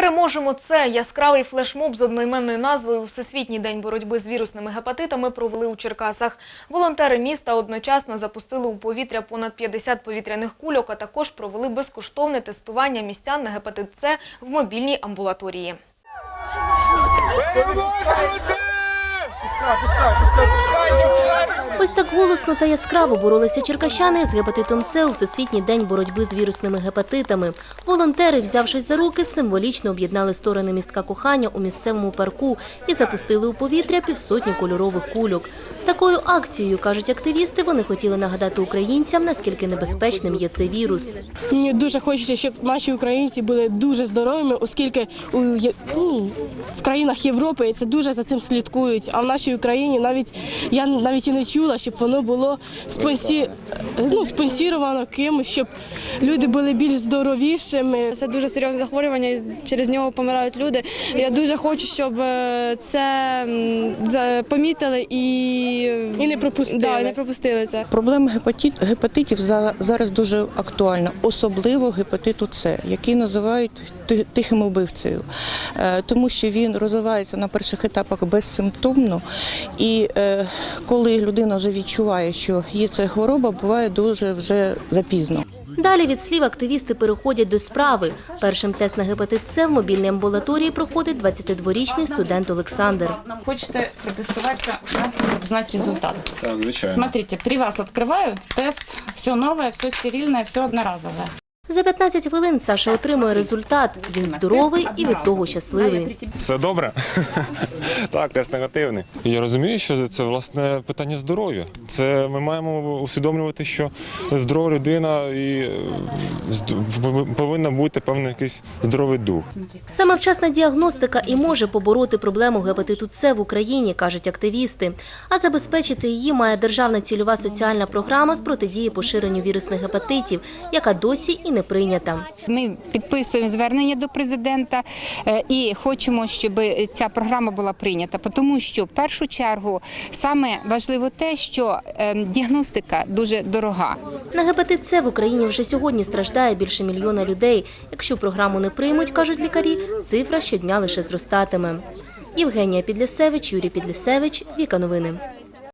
Переможемо це яскравий флешмоб з одноіменною назвою Всесвітній день боротьби з вірусними гепатитами провели у Черкасах. Волонтери міста одночасно запустили у повітря понад 50 повітряних кульок, а також провели безкоштовне тестування містян на гепатит С в мобільній амбулаторії. Ось так голосно та яскраво боролися черкащани з гепатитом С у Всесвітній день боротьби з вірусними гепатитами. Волонтери, взявшись за руки, символічно об'єднали сторони містка кохання у місцевому парку і запустили у повітря півсотні кольорових кульок. Такою акцією, кажуть активісти, вони хотіли нагадати українцям, наскільки небезпечним є цей вірус. Мені дуже хочеться, щоб наші українці були дуже здоровими, оскільки у в країнах Європи це дуже за цим слідкують. А в нашій Україні навіть я навіть і не чула, щоб воно було спонсі... ну, спонсіровано кимось, щоб люди були більш здоровішими. Це дуже серйозне захворювання, і через нього помирають люди. Я дуже хочу, щоб е, це помітили і, І не пропустили. Да, не пропустили це. Проблема гепатит, гепатитів зараз дуже актуальна, особливо гепатиту С, який називають тихим убивцею, Е, тому що він розвивається на перших етапах безсимптомно, і е, коли людина вже відчуває, що є ця хвороба, буває дуже вже запізно. Далі від слів активісти переходять до справи. Першим тест на гепатит С в мобільній амбулаторії проходить 22-річний студент Олександр. Хочете протестуватися, щоб знати результат. Так, звичайно. Смотрите, при вас відкриваю тест, все нове, все стерильне, все одноразовое. За 15 хвилин Саша отримує результат. Він здоровий і від того щасливий. Все добре? так, тест негативний. Я розумію, що це власне питання здоров'я. Це ми маємо усвідомлювати, що здорова людина і е, повинна бути певний якийсь здоровий дух. Саме вчасна діагностика і може побороти проблему гепатиту С в Україні, кажуть активісти. А забезпечити її має державна цільова соціальна програма з протидії поширенню вірусних гепатитів, яка досі і не прийнята. Ми підписуємо звернення до президента е, і хочемо, щоб ця програма була прийнята, тому що в першу чергу саме важливо те, що е, діагностика дуже дорога. На гепатит С в Україні вже сьогодні страждає більше мільйона людей. Якщо програму не приймуть, кажуть лікарі, цифра щодня лише зростатиме. Євгенія Підлісевич, Юрій Підлісевич, Віка Новини.